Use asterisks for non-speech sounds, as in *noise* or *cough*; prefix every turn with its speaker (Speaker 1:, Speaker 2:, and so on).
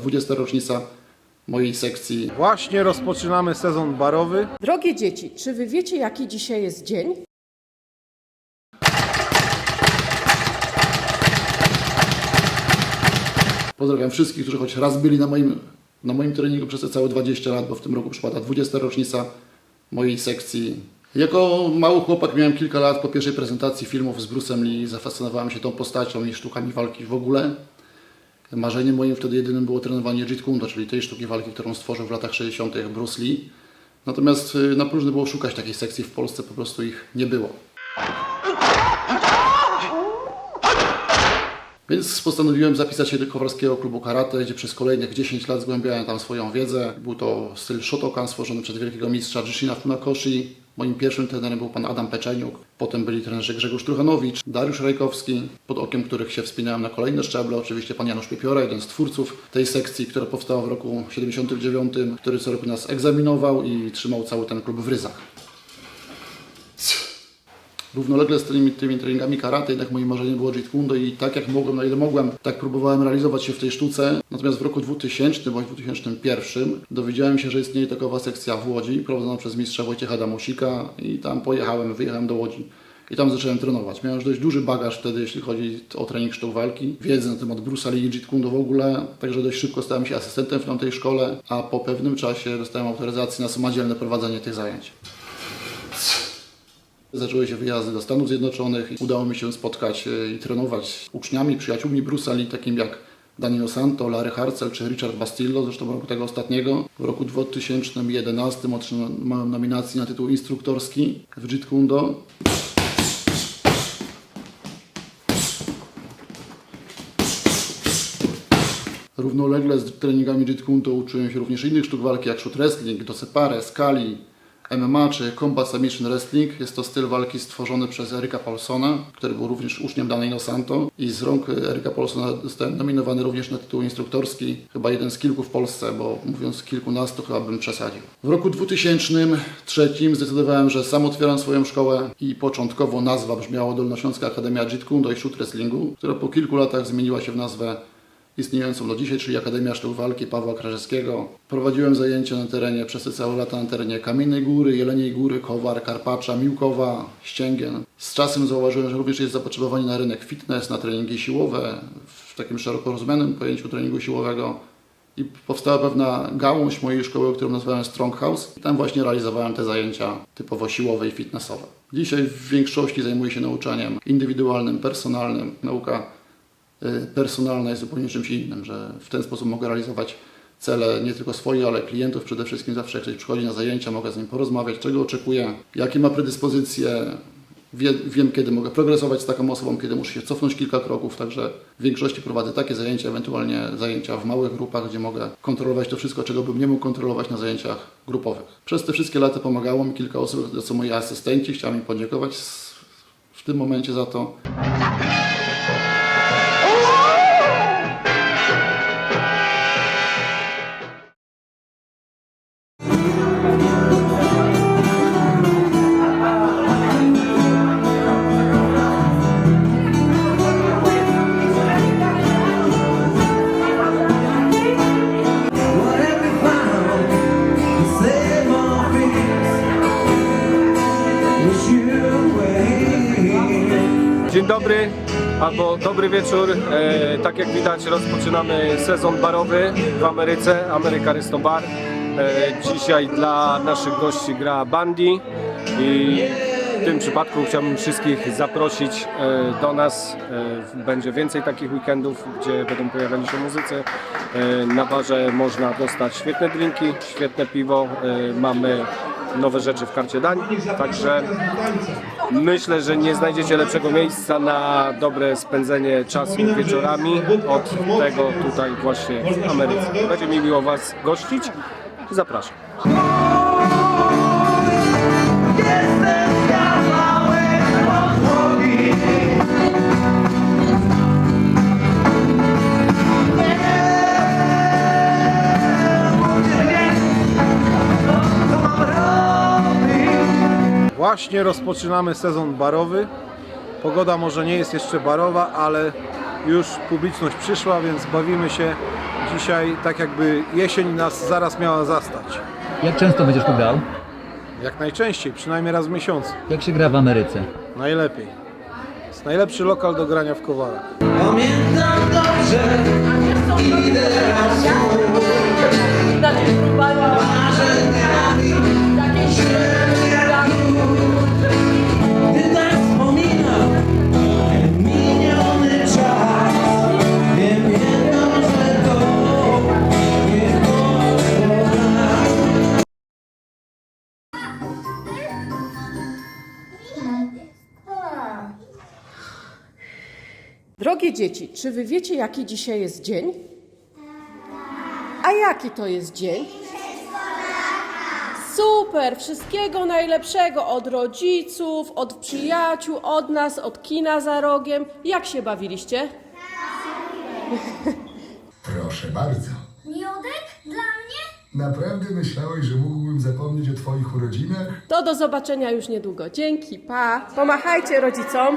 Speaker 1: 20. rocznica mojej sekcji.
Speaker 2: Właśnie rozpoczynamy sezon barowy.
Speaker 3: Drogie dzieci, czy wy wiecie, jaki dzisiaj jest dzień?
Speaker 1: Pozdrawiam wszystkich, którzy choć raz byli na moim, na moim treningu przez te całe 20 lat, bo w tym roku przypada 20. rocznica mojej sekcji. Jako mały chłopak miałem kilka lat po pierwszej prezentacji filmów z Bruce'em Lee. Zafascynowałem się tą postacią i sztukami walki w ogóle. Marzeniem moim wtedy jedynym było trenowanie Jeet Kune czyli tej sztuki walki, którą stworzył w latach 60. Bruce Lee. Natomiast y, na próżno było szukać takiej sekcji w Polsce, po prostu ich nie było. Więc postanowiłem zapisać się do Kowalskiego Klubu Karate, gdzie przez kolejnych 10 lat zgłębiałem tam swoją wiedzę. Był to styl Shotokan stworzony przez wielkiego mistrza Jishina Funakoshi. Moim pierwszym trenerem był pan Adam Peczeniuk. Potem byli trenerzy Grzegorz Truchanowicz, Dariusz Rajkowski, pod okiem których się wspinałem na kolejne szczeble. Oczywiście pan Janusz Piepiora, jeden z twórców tej sekcji, która powstała w roku 79, który co roku nas egzaminował i trzymał cały ten klub w ryzach. Równolegle z tymi, tymi treningami karate, jednak moim marzeniem było Jeet Kune Do i tak jak mogłem, na ile mogłem, tak próbowałem realizować się w tej sztuce. Natomiast w roku 2000 bądź 2001 dowiedziałem się, że istnieje takowa sekcja w Łodzi, prowadzona przez mistrza Wojciecha Damusika i tam pojechałem, wyjechałem do Łodzi. I tam zacząłem trenować. Miałem już dość duży bagaż wtedy, jeśli chodzi o trening sztuk walki, wiedzę na temat Bruce'a Lee i Jeet Kune w ogóle, także dość szybko stałem się asystentem w tamtej szkole, a po pewnym czasie dostałem autoryzację na samodzielne prowadzenie tych zajęć. Zaczęły się wyjazdy do Stanów Zjednoczonych i udało mi się spotkać e, i trenować z uczniami, przyjaciółmi Bruce'a Lee, takim jak Daniel Santo, Larry Harcel czy Richard Bastillo, zresztą roku tego ostatniego. W roku 2011 otrzymałem nominację na tytuł instruktorski w Jeet Kune Do. Równolegle z treningami Jeet Kune Do uczyłem się również innych sztuk walki, jak shoot wrestling, dosepare, skali, MMA czy Combat Submission Wrestling. Jest to styl walki stworzony przez Eryka Paulsona, który był również uczniem Danilo Santo i z rąk Eryka Paulsona zostałem nominowany również na tytuł instruktorski. Chyba jeden z kilku w Polsce, bo mówiąc kilkunastu chyba bym przesadził. W roku 2003 zdecydowałem, że sam otwieram swoją szkołę i początkowo nazwa brzmiała Dolnośląska Akademia Kune Do i Shoot Wrestlingu, która po kilku latach zmieniła się w nazwę istniejącą do dzisiaj, czyli Akademia Sztuk Walki Pawła Krażewskiego. Prowadziłem zajęcia na terenie przez te całe lata na terenie Kamiennej Góry, Jeleniej Góry, Kowar, Karpacza, Miłkowa, Ścięgien. Z czasem zauważyłem, że również jest zapotrzebowanie na rynek fitness, na treningi siłowe, w takim szeroko rozumianym pojęciu treningu siłowego. I powstała pewna gałąź mojej szkoły, którą nazwałem Strong House. I tam właśnie realizowałem te zajęcia typowo siłowe i fitnessowe. Dzisiaj w większości zajmuję się nauczaniem indywidualnym, personalnym. Nauka personalna jest zupełnie czymś innym, że w ten sposób mogę realizować cele nie tylko swoje, ale klientów przede wszystkim. Zawsze jak ktoś przychodzi na zajęcia, mogę z nim porozmawiać, czego oczekuje, jakie ma predyspozycje. Wie, wiem, kiedy mogę progresować z taką osobą, kiedy muszę się cofnąć kilka kroków, także w większości prowadzę takie zajęcia, ewentualnie zajęcia w małych grupach, gdzie mogę kontrolować to wszystko, czego bym nie mógł kontrolować na zajęciach grupowych. Przez te wszystkie lata pomagało mi kilka osób, to są moi asystenci, chciałem im podziękować w tym momencie za to.
Speaker 2: Dzień dobry albo dobry wieczór. E, tak jak widać rozpoczynamy sezon barowy w Ameryce, America Resto Bar. E, dzisiaj dla naszych gości gra Bandy i w tym przypadku chciałbym wszystkich zaprosić e, do nas. E, będzie więcej takich weekendów, gdzie będą pojawiali się muzycy. Na barze można dostać świetne drinki, świetne piwo. Mamy nowe rzeczy w karcie dań, także Myślę, że nie znajdziecie lepszego miejsca na dobre spędzenie czasu wieczorami od tego tutaj właśnie w Ameryce. Będzie mi miło Was gościć. Zapraszam. Właśnie rozpoczynamy sezon barowy. Pogoda może nie jest jeszcze barowa, ale już publiczność przyszła, więc bawimy się
Speaker 4: dzisiaj tak jakby jesień nas zaraz miała zastać.
Speaker 5: Jak często będziesz tu grał?
Speaker 4: Jak najczęściej, przynajmniej raz w miesiącu.
Speaker 5: Jak się gra w Ameryce?
Speaker 4: Najlepiej. Jest najlepszy lokal do grania w Kowarach.
Speaker 6: Pamiętam dobrze Ideał marzeniami Gdy
Speaker 3: Drogie dzieci, czy wy wiecie, jaki dzisiaj jest dzień? A jaki to jest dzień? Super! Wszystkiego najlepszego od rodziców, od przyjaciół, od nas, od kina za rogiem. Jak się bawiliście? *laughs*
Speaker 7: Proszę bardzo.
Speaker 8: Miodek? Dla mnie?
Speaker 7: Naprawdę myślałeś, że mógłbym zapomnieć o Twoich urodzinach?
Speaker 3: To do zobaczenia już niedługo. Dzięki, pa! Pomachajcie rodzicom.